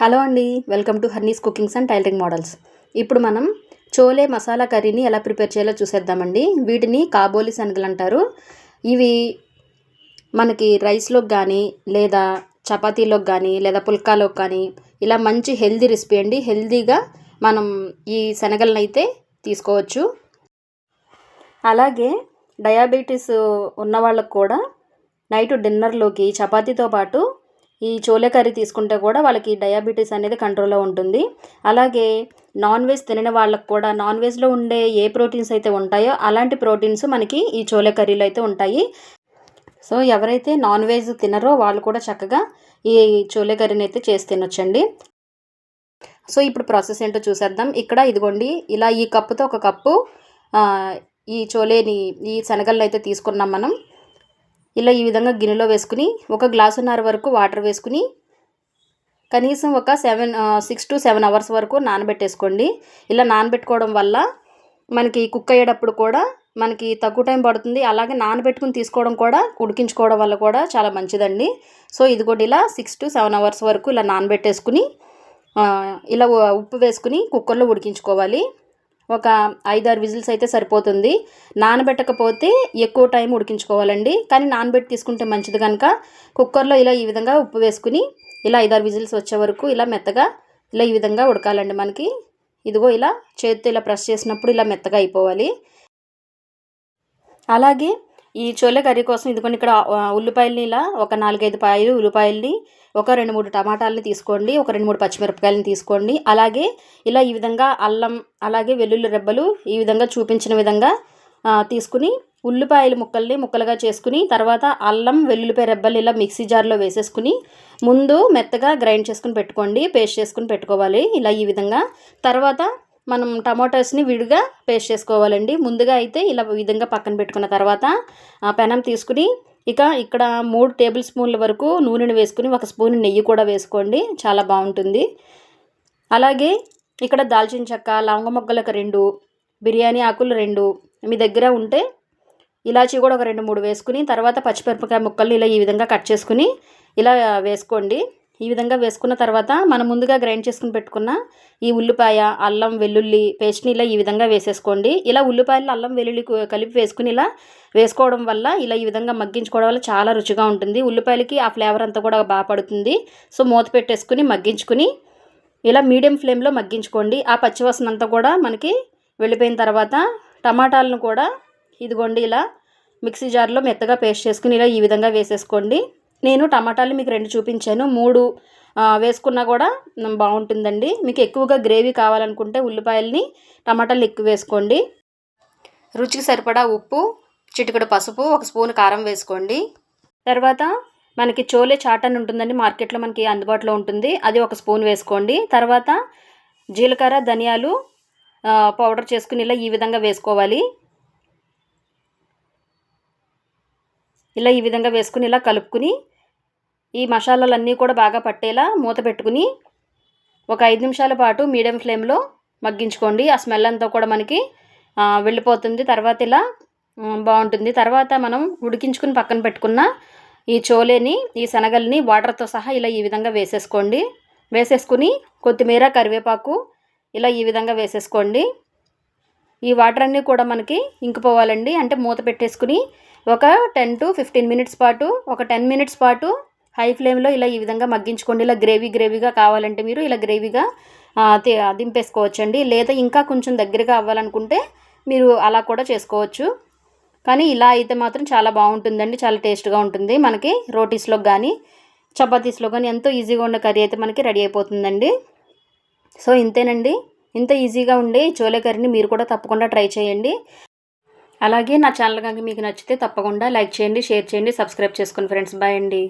Hello అండి welcome to Harni's cookings and tailoring models. ఇప్పుడు మనం చోలే మసాలా కర్రీని ఎలా ప్రిపేర్ చేయాలో చూసేద్దామండి. వీటిని కాబోలి శనగలు అంటారు. ఇవి మనకి రైస్లోకి కానీ లేదా చపాతీలోకి కానీ లేదా పుల్కాలోకి కానీ ఇలా మంచి హెల్దీ రెసిపీ అండి. హెల్దీగా మనం ఈ శనగలను అయితే తీసుకోవచ్చు. అలాగే డయాబెటీస్ ఉన్న వాళ్ళకు కూడా నైట్ డిన్నర్లోకి చపాతీతో పాటు ఈ చోలే కర్రీ తీసుకుంటే కూడా వాళ్ళకి డయాబెటీస్ అనేది కంట్రోల్లో ఉంటుంది. అలాగే నాన్ వెజ్ తినని వాళ్ళకు కూడా నాన్ వెజ్లో ఉండే ఏ ప్రోటీన్స్ అయితే ఉంటాయో అలాంటి ప్రోటీన్స్ మనకి ఈ చోలే కర్రీలో అయితే ఉంటాయి. సో ఎవరైతే నాన్ వెజ్ తినరో వాళ్ళు కూడా చక్కగా ఈ చోలే కర్రీని అయితే చేసి తినొచ్చండి. సో ఇప్పుడు ప్రాసెస్ ఏంటో చూసేద్దాం. ఇక్కడ ఇదిగోండి ఇలా ఈ కప్పుతో ఒక కప్పు ఈ చోలేని ఈ శనగలను అయితే తీసుకున్నాం మనం. ఇలా ఈ విధంగా గిన్నెలో వేసుకుని ఒక గ్లాసున్నర వరకు వాటర్ వేసుకుని కనీసం ఒక seven six to seven hours వరకు నానబెట్టేసుకోండి. ఇలా నానబెట్టుకోవడం వల్ల మనకి కుక్ అయ్యేటప్పుడు కూడా మనకి తక్కువ టైం పడుతుంది. అలాగే నానబెట్టుకుని తీసుకోవడం కూడా ఉడికించుకోవడం వల్ల కూడా చాలా మంచిదండి. సో ఇది కూడా ఇలా సిక్స్ టు సెవెన్ అవర్స్ వరకు ఇలా నానబెట్టేసుకుని ఇలా ఉప్పు వేసుకుని కుక్కర్లో ఉడికించుకోవాలి. ఒక ఐదారు విజిల్స్ అయితే సరిపోతుంది. నానబెట్టకపోతే ఎక్కువ టైం ఉడికించుకోవాలండి. కానీ నానబెట్టి తీసుకుంటే మంచిది కనుక కుక్కర్లో ఇలా ఈ విధంగా ఉప్పు వేసుకుని ఇలా ఐదారు విజిల్స్ వచ్చే వరకు ఇలా మెత్తగా ఇలా ఈ విధంగా ఉడకాలండి మనకి. ఇదిగో ఇలా చేతితో ఇలా ప్రెస్ చేసినప్పుడు ఇలా మెత్తగా అయిపోవాలి. అలాగే ఈ చోలే కర్రీ కోసం ఇదిగోండి ఇక్కడ ఉల్లిపాయలని ఇలా ఒక నాలుగైదు పాయలు ఉల్లిపాయలని ఒక రెండు మూడు టమాటాలని తీసుకోండి ఒక రెండు మూడు పచ్చిమిరపకాయలని తీసుకోండి. అలాగే ఇలా ఈ విధంగా అల్లం అలాగే వెల్లుల్లి రెబ్బలు ఈ విధంగా చూపించిన విధంగా తీసుకుని ఉల్లిపాయలు ముక్కల్ని ముక్కలుగా చేసుకుని తర్వాత అల్లం వెల్లుల్లిపాయ రెబ్బలు ఇలా మిక్సీ జార్లో వేసేసుకుని ముందు మెత్తగా గ్రైండ్ చేసుకుని పెట్టుకోండి పేస్ట్ చేసుకుని పెట్టుకోవాలి. ఇలా ఈ విధంగా. తర్వాత మనం టమాటోస్ని విడిగా పేస్ట్ చేసుకోవాలండి. ముందుగా అయితే ఇలా విధంగా పక్కన పెట్టుకున్న తర్వాత ఆ పెనం తీసుకుని ఇక ఇక్కడ మూడు టేబుల్ స్పూన్ల వరకు నూనెను వేసుకుని ఒక స్పూన్ నెయ్యి కూడా వేసుకోండి. చాలా బాగుంటుంది. అలాగే ఇక్కడ దాల్చిన చెక్క లవంగ మొగ్గలకు రెండు బిర్యానీ ఆకులు రెండు మీ దగ్గర ఉంటే ఇలాచి కూడా ఒక రెండు మూడు వేసుకుని తర్వాత పచ్చిమిరపకాయ ముక్కల్ని ఇలా ఈ విధంగా కట్ చేసుకుని ఇలా వేసుకోండి. ఈ విధంగా వేసుకున్న తర్వాత మనం ముందుగా గ్రైండ్ చేసుకుని పెట్టుకున్న ఈ ఉల్లిపాయ అల్లం వెల్లుల్లి పేస్ట్ని ఇలా ఈ విధంగా వేసేసుకోండి. ఇలా ఉల్లిపాయలు అల్లం వెల్లుల్లి కలిపి వేసుకుని ఇలా వేసుకోవడం వల్ల ఇలా ఈ విధంగా మగ్గించుకోవడం వల్ల చాలా రుచిగా ఉంటుంది. ఉల్లిపాయలకి ఆ ఫ్లేవర్ అంతా కూడా బాగా పడుతుంది. సో మూత పెట్టేసుకుని మగ్గించుకుని ఇలా మీడియం ఫ్లేమ్లో మగ్గించుకోండి. ఆ పచ్చివాసన అంతా కూడా మనకి వెళ్ళిపోయిన తర్వాత టమాటాలను కూడా ఇదిగోండి ఇలా మిక్సీ జార్లో మెత్తగా పేస్ట్ చేసుకుని ఇలా ఈ విధంగా వేసేసుకోండి. నేను టమాటాలు మీకు రెండు చూపించాను. మూడు వేసుకున్నా కూడా బాగుంటుందండి. మీకు ఎక్కువగా గ్రేవీ కావాలనుకుంటే ఉల్లిపాయలని టమాటాలు ఎక్కువ వేసుకోండి. రుచికి సరిపడా ఉప్పు చిటికడు పసుపు ఒక స్పూన్ కారం వేసుకోండి. తర్వాత మనకి చోలే చాట్ అని ఉంటుందండి. మార్కెట్లో మనకి అందుబాటులో ఉంటుంది. అది ఒక స్పూన్ వేసుకోండి. తర్వాత జీలకర్ర ధనియాలు పౌడర్ చేసుకుని ఇలా ఈ విధంగా వేసుకోవాలి. ఇలా ఈ విధంగా వేసుకుని ఇలా కలుపుకుని ఈ మసాలాలన్నీ కూడా బాగా పట్టేలా మూత పెట్టుకుని ఒక ఐదు నిమిషాల పాటు మీడియం ఫ్లేమ్లో మగ్గించుకోండి. ఆ స్మెల్ అంతా కూడా మనకి వెళ్ళిపోతుంది. తర్వాత ఇలా బాగుంటుంది. తర్వాత మనం ఉడికించుకుని పక్కన పెట్టుకున్న ఈ చోలేని ఈ శనగల్ని వాటర్తో సహా ఇలా ఈ విధంగా వేసేసుకోండి. వేసేసుకుని కొత్తిమీర కరివేపాకు ఇలా ఈ విధంగా వేసేసుకోండి. ఈ వాటర్ అన్నీ కూడా మనకి ఇంకిపోవాలండి. అంటే మూత పెట్టేసుకుని ఒక టెన్ టు ఫిఫ్టీన్ మినిట్స్ పాటు ఒక టెన్ మినిట్స్ పాటు హై ఫ్లేమ్లో ఇలా ఈ విధంగా మగ్గించుకోండి. ఇలా గ్రేవీ గ్రేవీగా కావాలంటే మీరు ఇలా గ్రేవీగా దింపేసుకోవచ్చండి. లేదా ఇంకా కొంచెం దగ్గరగా అవ్వాలనుకుంటే మీరు అలా కూడా చేసుకోవచ్చు. కానీ ఇలా అయితే మాత్రం చాలా బాగుంటుందండి. చాలా టేస్ట్గా ఉంటుంది. మనకి రోటీస్లో కానీ చపాతీస్లో కానీ ఎంతో ఈజీగా ఉన్న కర్రీ అయితే మనకి రెడీ అయిపోతుందండి. సో ఇంతేనండి. ఇంత ఈజీగా ఉండే చోలే కర్రీని మీరు కూడా తప్పకుండా ట్రై చేయండి. అలాగే నా ఛానల్ కనుక మీకు నచ్చితే తప్పకుండా లైక్ చేయండి షేర్ చేయండి సబ్స్క్రైబ్ చేసుకోండి ఫ్రెండ్స్ బాయ్ అండి.